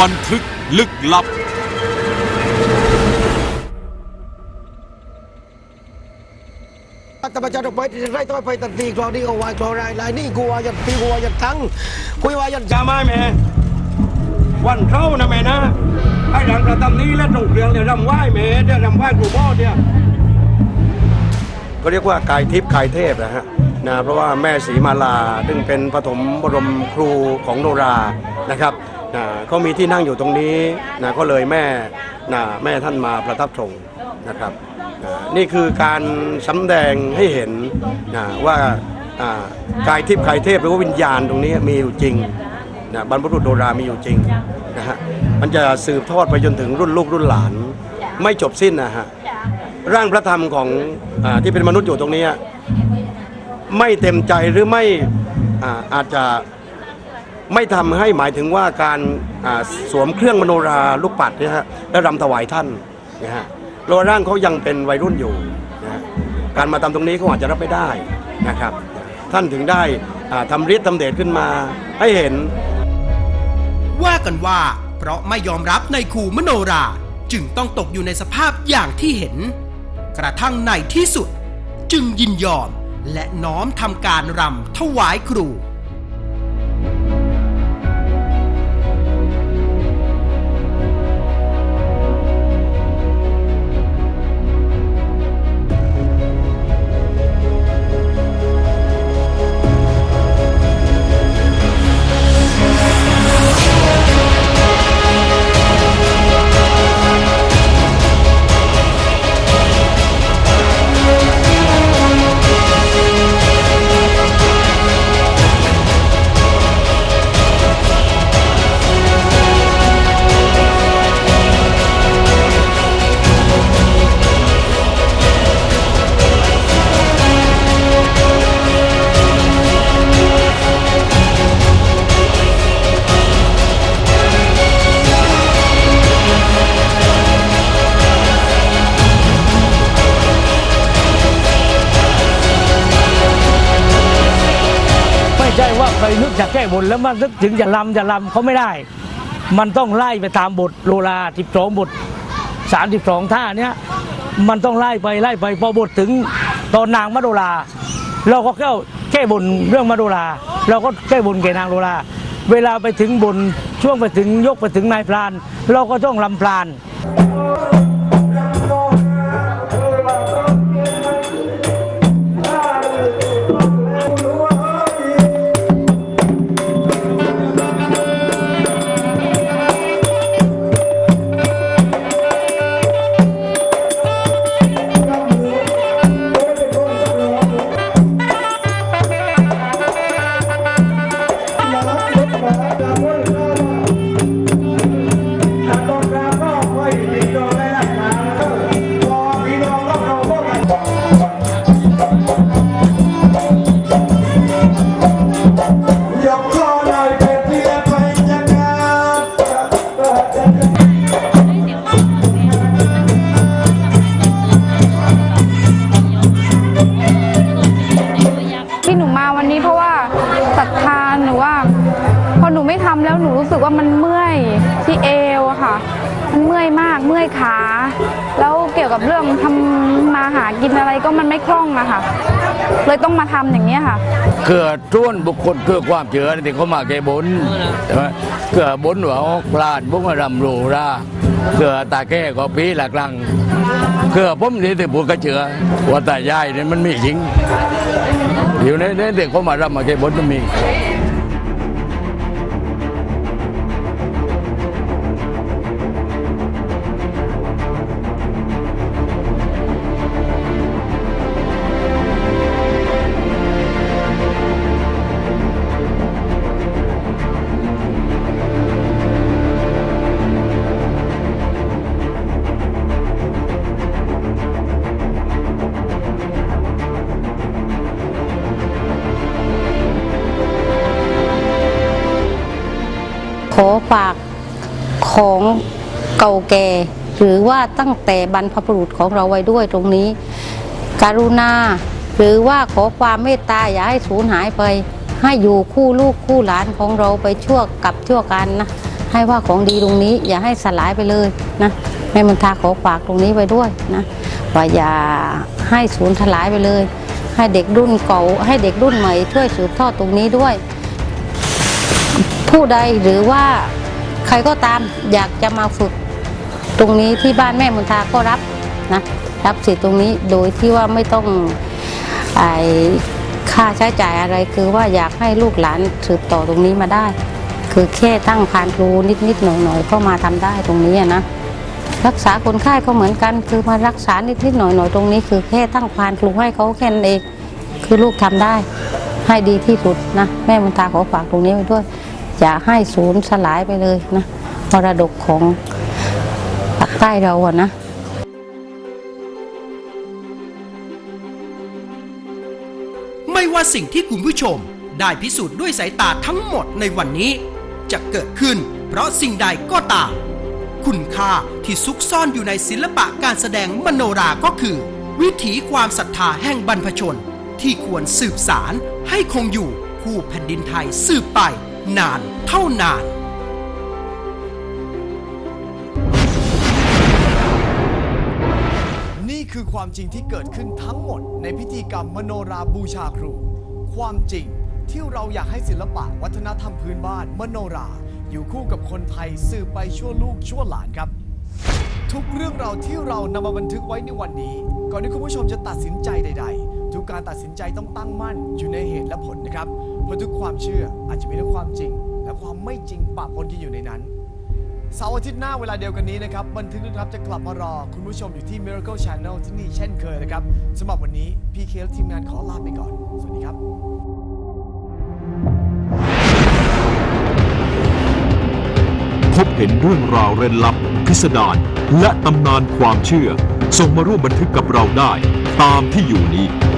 บันทึกลึกลับแต่ประชาชนไปที่ไรต้องไปตัดตีกรอดีก็วายกรอรายลายนี่กูวายันตีกูวายันทั้งกูวายันจาไม้แม่วันเข้านะแม่นะไอ้หลังกระทำนี้และตรงเครื่องเนี่ยรำไหว้แม่เนี่ยรำไหว้ครูพ่อเนี่ยก็เรียกว่ากายทิพย์กายเทพนะฮะนะเพราะว่าแม่ศรีมาลาซึ่งเป็นปฐมบรมครูของโนรานะครับ นะก็มีที่นั่งอยู่ตรงนี้นะก็เลยแม่นะแม่ท่านมาประทับทรงนะครับนะนี่คือการสำแดงให้เห็นนะว่ากายทิพย์กายเทพหรือว่าวิญญาณตรงนี้มีอยู่จริงนะบรรพบุรุษโนรามีอยู่จริงนะฮะมันจะสืบทอดไปจนถึงรุ่นลูกรุ่นหลาน ไม่จบสิ้นนะฮะร่างพระธรรมของอที่เป็นมนุษย์อยู่ตรงนี้ ไม่เต็มใจหรือไม่อาอาจจะ ไม่ทำให้หมายถึงว่าการสวมเครื่องมโนราลูกปัดนี่ยฮะและรำถวายท่านนะฮะร่าร่างเขายังเป็นวัยรุ่นอยู่นะการมาทำตรงนี้เขาอาจจะรับไม่ได้นะครับ ท่านถึงได้อ่าทำฤทธิ์ทำเดชขึ้นมาให้เห็น ว่ากันว่าเพราะไม่ยอมรับในครูมโนราจึงต้องตกอยู่ในสภาพอย่างที่เห็น กระทั่งในที่สุด จึงยินยอมและน้อมทำการรำถวายครู ช่ว่าใครนึกจะแก้บนแล้วมันนึกถึงจะลำจะลำเขาไม่ได้ มันต้องไล่ไปตามบทโลราสิบสองบทสามสิบสองท่าเนี้ยมันต้องไล่ไปไล่ไปพอบทถึงตอนนางมาโดราเราก็แก้แก้บนเรื่องมาโดราเราก็แก้บนแก่นางโดราเวลาไปถึงบนช่วงไปถึงยกไปถึงนายพราน เราก็ต้องลำพราน หนูรู้สึกว่ามันเมื่อยที่เอวอะค่ะ มันเมื่อยมากเมื่อยขา แล้วเกี่ยวกับเรื่องทำมาหากินอะไรก็มันไม่คล่องอะค่ะ เลยต้องมาทำอย่างนี้ค่ะ เกิดร่วนบุคคลเกิดความเชื่อที่เขามาแก้บนใช่ไหมเกิดบนหัวออกพลาดบุกมารำรูราเกิดตาแก้ก็ปีหลักลังเกิดผมนี่ที่พูดก็เชื่อว่าตายายเนี่ยมันมีจริงอยู่ในในเด็กเขามารำมาแก้บนมันมี ขอฝากของเก่าแก่ หรือว่าตั้งแต่บรรพบุรุษของเราไว้ด้วยตรงนี้การุณา หรือว่าขอความเมตตาอย่าให้สูญหายไป ให้อยู่คู่ลูกคู่หลานของเราไปชั่วกับชั่วกันนะให้ว่าของดีตรงนี้ อย่าให้สลายไปเลยนะแม่มนทาขอฝากตรงนี้ไว้ด้วยนะว่าอย่าให้สูญทลายไปเลย ให้เด็กรุ่นเก่า ให้เด็กรุ่นใหม่ช่วยสืบทอดตรงนี้ด้วย ผู้ใดหรือว่าใครก็ตามอยากจะมาฝึก ตรงนี้ที่บ้านแม่มุนทาก็รับนะรับสิทธิ์ตรงนี้โดยที่ว่าไม่ต้องไอค่าใช้จ่ายอะไรคือว่าอยากให้ลูกหลานสืบต่อตรงนี้มาได้ คือแค่ตั้งพานครูนิดๆหน่อยๆก็มาทำได้ตรงนี้นะรักษาคนไข้ก็เหมือนกัน คือมารักษานิดๆหน่อยๆตรงนี้ คือแค่ตั้งพานครูให้เขาแค่นั้นเองคือลูกทำได้ให้ดีที่สุดนะแม่มุนทาขอฝากตรงนี้ไว้ด้วย อย่าให้ศูนย์สลายไปเลยนะมรดกของภาคใต้เราอะนะไม่ว่าสิ่งที่คุณผู้ชมได้พิสูจน์ด้วยสายตาทั้งหมดในวันนี้ จะเกิดขึ้น เพราะสิ่งใดก็ตาม คุณค่าที่ซุกซ่อนอยู่ในศิลปะการแสดงมโนราก็คือ วิถีความศรัทธาแห่งบรรพชน ที่ควรสืบสารให้คงอยู่คู่แผ่นดินไทยสืบไป นานเท่านานนี่คือความจริงที่เกิดขึ้นทั้งหมดในพิธีกรรมมโนราบูชาครู ความจริงที่เราอยากให้ศิลปะวัฒนธรรมพื้นบ้านมโนรา อยู่คู่กับคนไทยสืบไปชั่วลูกชั่วหลานครับ ทุกเรื่องราวที่เรานำมาบันทึกไว้ในวันนี้ ก่อนที่คุณผู้ชมจะตัดสินใจใด ๆ ทุกการตัดสินใจต้องตั้งมั่นอยู่ในเหตุและผลนะครับ เพราะทุกความเชื่ออาจจะมีทั้งความจริง และความไม่จริงปะปนกันอยู่ในนั้นเสาร์อาทิตย์หน้าเวลาเดียวกันนี้นะครับ บันทึกนะครับจะกลับมารอ คุณผู้ชมอยู่ที่ Miracle Channel ที่นี่เช่นเคยนะครับสำหรับวันนี้พี่เคและทีมงานขอลาไปก่อน สวัสดีครับพบเห็นเรื่องราวเร้นลับ พิสดารและตำนานความเชื่อ ส่งมาร่วมบันทึกกับเราได้ ตามที่อยู่นี้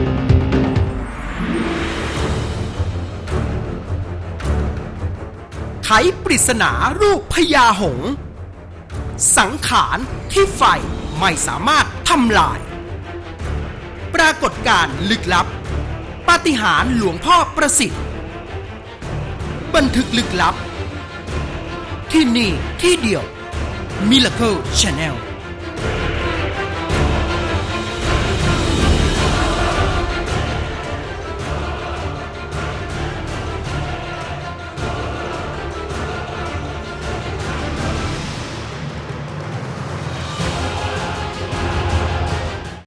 ไขปริศนารูปพญาหงส์สังขารที่ไฟไม่สามารถทำลาย ปรากฏการ์ลึกลับ ปาฏิหาริย์หลวงพ่อประสิทธิ์ บันทึกลึกลับ ที่นี่ที่เดียว Miracle Channel